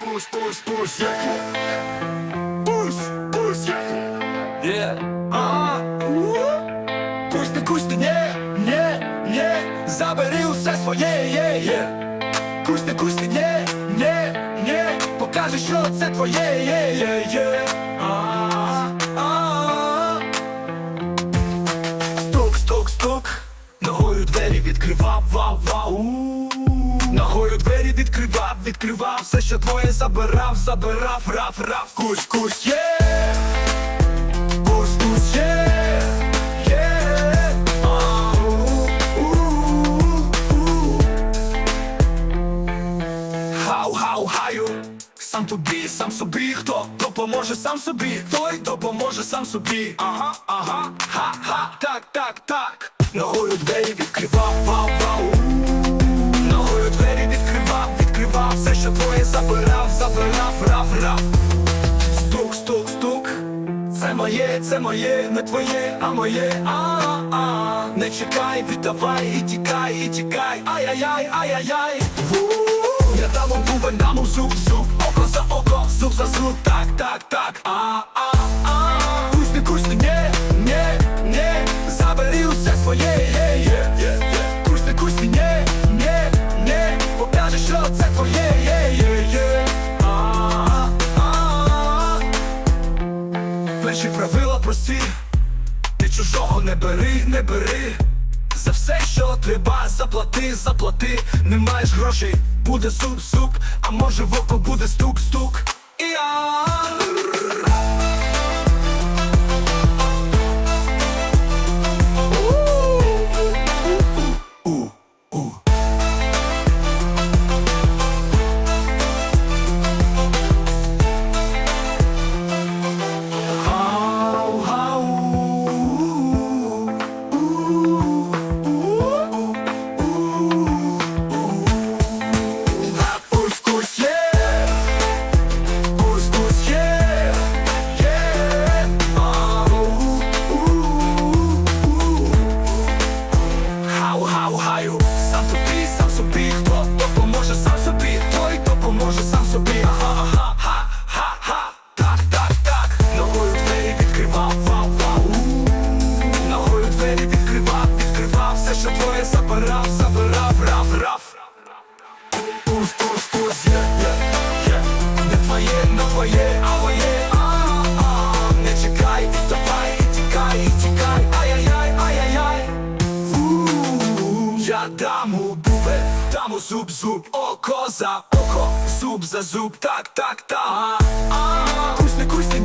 push, push, push, yeah. Push, push, yeah. Yeah. Ага. Пусть не кусь ти, не, не, не, забери усе своє, є, є. Кусь не кусь ти, не, не, не, покажи, що це твоє, є, є, є. А, а. Стук, стук, стук, ногою двері відкривав, вау, вау. Ногою двері відкривав, відкривав, все, що твоє забирав, забирав, раф, раф, кусь, кусь, є. Кусь, кусь, у. Хау, хаю. Сам тобі, сам собі, хто допоможе сам собі, той допоможе сам собі. Ага, ага, ха-ха, так, так, так. Ногою двері відкривав, вау, вау. Стук, стук, стук. Це моє, це моє, не твоє, а моє, а-а-а Не чекай, віддавай і тікай, і тікай, ай-яй-яй, ай-яй-яй. Я дам вам Перші правила прості, ти чужого не бери, не бери. За все, що треба, заплати, заплати. Не маєш грошей, буде суп, суп, а може в око буде стук, стук. І я. Собі. Так, так, так. Ногою двері відкривав, вау, вау. Ногою двері відкривав, відкривав, все, що твоє забирав, забирав, є, є. Не твоє, не твоє, а моє, а. Не чекай, віддавай, тікай, тікай, ай-яй-яй, ай-яй-яй. Я дам у бубе, дам у зуб, зуб, око за око, зуб за зуб, так, так, так. А, не,